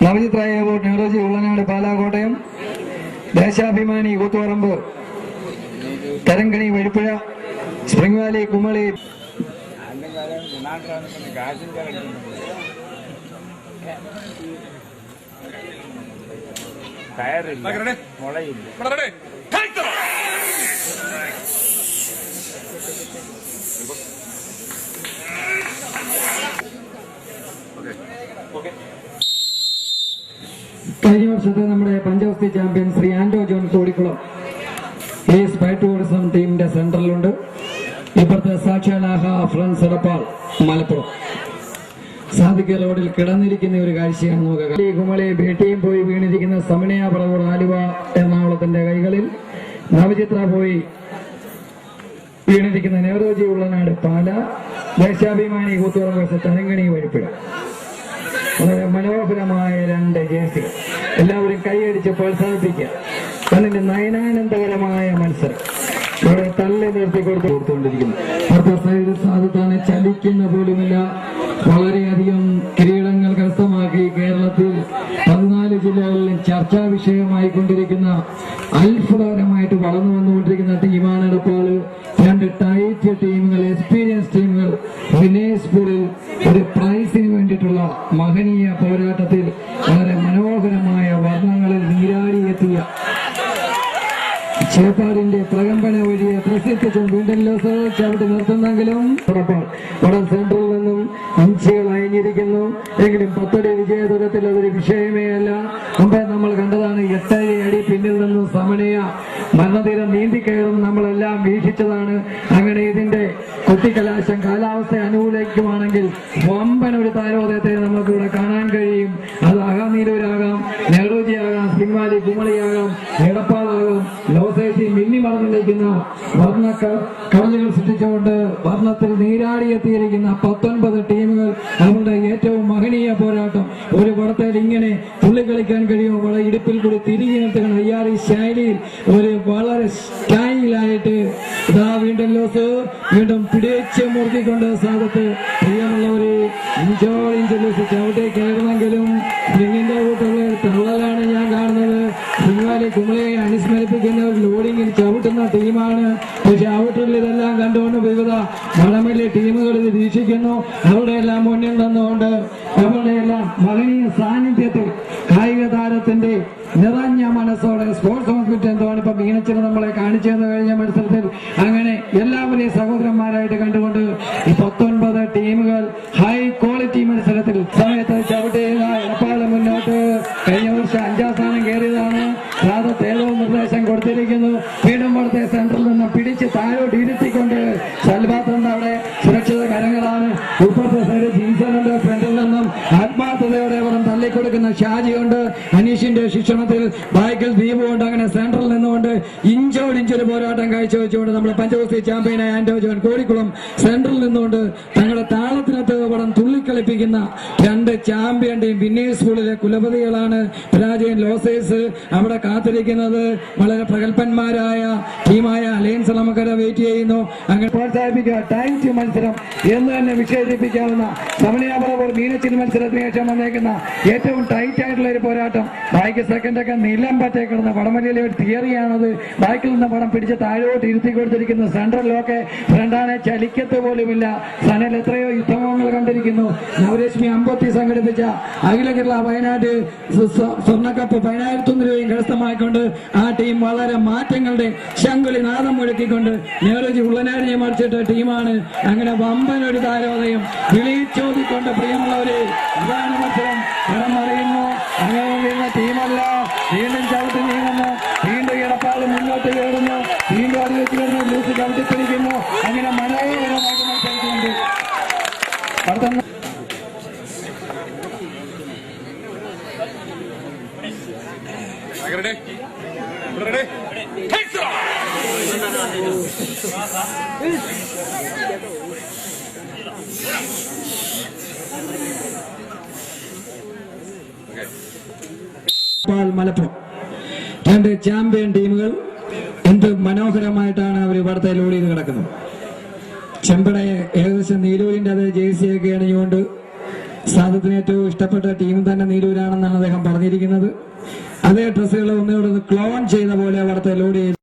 നവജിത്രായ board Nehruji Ullanad പാലാകോട്ടയം Deshabhimani Koothuparamba Tharangini വഴിപ്പുഴ spring valley Kumily. മുളയില്ല. കഴിഞ്ഞ വർഷത്തെ നമ്മുടെ പഞ്ചവസ്തി ചാമ്പ്യൻ ശ്രീ ആന്റോ ജോൺ കോടിക്കുളം ഈ സ്പൈ ടൂറിസം ടീമിന്റെ സെന്ററിലുണ്ട്. ഇപ്പുറത്തെ സാക്ഷാലാഹ ഫ്രണ്ട്സ് എടപ്പാൾ മലപ്പുറം. സാധിക്ക റോഡിൽ കിടന്നിരിക്കുന്ന ഒരു കാഴ്ചയാണ്. ഈ കുമളി ഭേട്ടിയും പോയി വീണിരിക്കുന്ന സമണിയ പറവൂർ ആലുവ എറണാകുളത്തിന്റെ കൈകളിൽ നവചിത്ര പോയി വീണിരിക്കുന്ന നെഹ്റുജി ഉള്ളനാട് പാല. ദേശാഭിമാനി കൂത്തുറമ്പ് തരങ്കണി വഴിപ്പുഴ വളരെ മനോഹരമായ രണ്ട് ജേഴ്സികൾ എല്ലാവരും കൈയടിച്ച് പ്രോത്സാഹിപ്പിക്കുക. അതിന്റെ നയനാനന്ദകരമായ മത്സരം. ഇവിടെ തള്ളി നിർത്തി കൊടുത്ത് കൊടുത്തുകൊണ്ടിരിക്കുന്നു. സൈഡിൽ സാധുത്താനെ ചലിക്കുന്ന പോലുമില്ല. വളരെയധികം കിരീടങ്ങൾ കരസ്ഥമാക്കി കേരളത്തിൽ പതിനാല് ജില്ലകളിലും ചർച്ചാ വിഷയമായി കൊണ്ടിരിക്കുന്ന അത്ഭുതകരമായിട്ട് വളർന്നു വന്നുകൊണ്ടിരിക്കുന്ന ടീമാണ് എടപ്പാൾ രണ്ട് ടൈറ്റ് ടീമുകൾ എക്സ്പീരിയൻസ് ടീമുകൾ. വിനേശ്പൂരിൽ ഒരു പ്രൈസിന് വേണ്ടിയിട്ടുള്ള മഹനീയ പോരാട്ടത്തിൽ വളരെ മനോഹരമായ വർണങ്ങളിൽ നീരാടിയെത്തിയ ചേപ്പാടിന്റെ പ്രകമ്പന വഴിയെ പ്രസിദ്ധിച്ചും വീണ്ടും ലോസ് ചവിട്ടി നിർത്തുന്നെങ്കിലും സെൻട്രൽ നിന്നും ഇഞ്ചുകൾ അയഞ്ഞിരിക്കുന്നു എങ്കിലും പത്തടി വിജയദൂരത്തിൽ അതൊരു വിഷയമേ അല്ല. മുമ്പേ നമ്മൾ കണ്ടതാണ് എട്ടര അടി പിന്നിൽ നിന്ന് സമനയ. മരണതീരം നീന്തിക്കയറും നമ്മളെല്ലാം വീക്ഷിച്ചതാണ്. അങ്ങനെ ഇതിന്റെ കുട്ടിക്കലാശം കാലാവസ്ഥ അനുകൂലിക്കുവാണെങ്കിൽ വമ്പൻ ഒരു താരോദയത്തെ നമുക്ക് കടലുകൾ സൃഷ്ടിച്ചുകൊണ്ട് ഭരണത്തിൽ നീരാടിയെത്തിയിരിക്കുന്ന പത്തൊൻപത് ടീമുകൾ അവരുടെ ഏറ്റവും മഹനീയ പോരാട്ടം. ഒരു പടത്തിൽ ഇങ്ങനെ പുള്ളി കളിക്കാൻ കഴിയുമോ? വളരെ ഇടുപ്പിൽ കൂടി തിരികെ നിർത്തുകയാണ് അയ്യാറി ശൈലിയിൽ ഒരു വളരെ സ്റ്റൈലായിട്ട് ഇതാ വീണ്ടും ലോസ് വീണ്ടും പിടിച്ച് മുറുക്കിക്കൊണ്ട് സാധത്ത് പ്രിയമുള്ളവരെ ഇഞ്ചോട് ഇഞ്ചോ ലൂസ് ചവിട്ടി കയറുമെങ്കിലും സ്പ്രിങ്ങിന്റെ കൂട്ടുള്ള തള്ളലാണ് ഞാൻ കാണുന്നത് കുമളിയെ ഒരു ലോഡിങ്ങിൽ ചവിട്ടുന്ന ടീമാണ് പക്ഷെ ഔട്ടറിൽ ഇതെല്ലാം കണ്ടുകൊണ്ട് വിവിധ വടമല്ലി ടീമുകൾ ഇത് വീക്ഷിക്കുന്നു. അവരുടെ എല്ലാം മുന്നിൽ നിന്നുകൊണ്ട് അവരുടെ എല്ലാം മകനീയ സാന്നിധ്യത്തിൽ കായിക താരത്തിന്റെ നിറഞ്ഞ മനസ്സോടെ സ്പോർട്സ് ഹോസ്പിറ്റൽ എന്താണ് ഇപ്പൊ മീനച്ചിന് നമ്മളെ കാണിച്ചു തന്നു കഴിഞ്ഞ മത്സരത്തിൽ? അങ്ങനെ എല്ലാവരെയും സഹോദരന്മാരായിട്ട് കണ്ടുകൊണ്ട് ഈ പത്തൊൻപത് ടീമുകൾ ഹൈ ക്വാളിറ്റി മത്സരത്തിൽ തള്ളിക്കൊടുക്കുന്ന ഷാജിയുണ്ട്. അനീഷിന്റെ ശിക്ഷണത്തിൽ ബാക്കിൽ ദീപുണ്ട്. അങ്ങനെ സെൻട്രൽ നിന്നുകൊണ്ട് ഇഞ്ചോട് ഇഞ്ചൊരു പോരാട്ടം കാഴ്ചവെച്ചുകൊണ്ട് നമ്മുടെ പഞ്ചവസ്തി ചാമ്പ്യനായ ആന്റോ ജോൺ കോഴിക്കുളം സെന്ററിൽ നിന്നുകൊണ്ട് തങ്ങളുടെ താളത്തിനകത്ത് പടം തുള്ളിക്കളിപ്പിക്കുന്ന രണ്ട് ചാമ്പ്യന്റെയും വിന്നേഴ്സ് സ്കൂളിലെ കുലപതികളാണ് പരാജയൻ ലോസേഴ്സ് അവിടെ കാത്തിരിക്കുന്നത്. വളരെ പ്രഗത്ഭന്മാരായ ടീമായ അലയൻസ് നമുക്കത് വെയിറ്റ് ചെയ്യുന്നു. അങ്ങനെ പ്രോത്സാഹിപ്പിക്കുക. ടൈം ടു മത്സരം എന്ന് തന്നെ വിശേഷിപ്പിക്കാവുന്ന സമനിയാപുറം മീനച്ചിൽ മത്സരത്തിന് ശേഷം വന്നേക്കുന്ന ഏറ്റവും ടൈറ്റ് ആയിട്ടുള്ള ഒരു പോരാട്ടം. ബാക്കി സെക്കൻഡ് ഒക്കെ നിലം പറ്റേ കിടന്ന വടമലയിലെ ഒരു തിയറിയാണത് ബാക്കിൽ നിന്ന് പടം പിടിച്ച് താഴോട്ട് ഇരുത്തി കൊടുത്തിരിക്കുന്നു. സെൻട്രലിലൊക്കെ ഫ്രണ്ടാനെ ചലിക്കത്ത് പോലുമില്ല. സനൽ എത്രയോ യുദ്ധങ്ങൾ കണ്ടിരിക്കുന്നു. നവരശ്മി അമ്പത്തി സംഘടിപ്പിച്ച അഖില കേരള വയനാട് സ്വർണക്കപ്പ് പതിനായിരത്തി സ്വർണക്കപ്പ് പതിനായിരത്തൊന്ന് രൂപയും കരസ്ഥമാക്കിക്കൊണ്ട് ആ ടീം വളരെ മാറ്റങ്ങളുടെ ശങ്കുലി നാദം മുഴക്കിക്കൊണ്ട് നെഹ്റുജി ഉള്ളനാടിനെ മറിച്ചിട്ട ടീമാണ് അങ്ങനെ വമ്പൻ ഒരു താരോദയം വിളിച്ചോദിക്കൊണ്ട് പ്രിയമുള്ളവരെ ഇതാണ് മത്സരം. ഇടം അറിയുന്നു അങ്ങനെ നീങ്ങുന്ന ടീമല്ല. വീണ്ടും ചവിട്ടി നീങ്ങുന്നു. വീണ്ടും ഇടപ്പാട് മുന്നോട്ട് കയറുന്നു. വീണ്ടും അത് വെച്ച് കിടന്ന് ലൂസ് ചവിട്ടിപ്പിടിക്കുന്നു അങ്ങനെ മനോഹരമായിട്ട് മത്സരിച്ചുകൊണ്ട് അടുത്ത Ready? Ready? Take it off! പാൽ മലപ്പുറം. രണ്ട് ചാമ്പ്യൻ ടീമുകൾ എന്ത് മനോഹരമായിട്ടാണ് അവർ ഇവിടത്തെ ലോഡ് കിടക്കുന്നത്. ചെമ്പടയെ ഏകദേശം നീലൂരിന്റെ അതേ ജേഴ്സിയൊക്കെ അണിഞ്ഞുകൊണ്ട് സാധത്തിന് ഏറ്റവും ഇഷ്ടപ്പെട്ട ടീം തന്നെ നീലൂരാണെന്നാണ് അദ്ദേഹം പറഞ്ഞിരിക്കുന്നത്. അതേ ഡ്രസ്സുകൾ ഒന്നുകൂടെ ക്ലോൺ ചെയ്ത പോലെ അവിടുത്തെ ലോഡ് ചെയ്ത്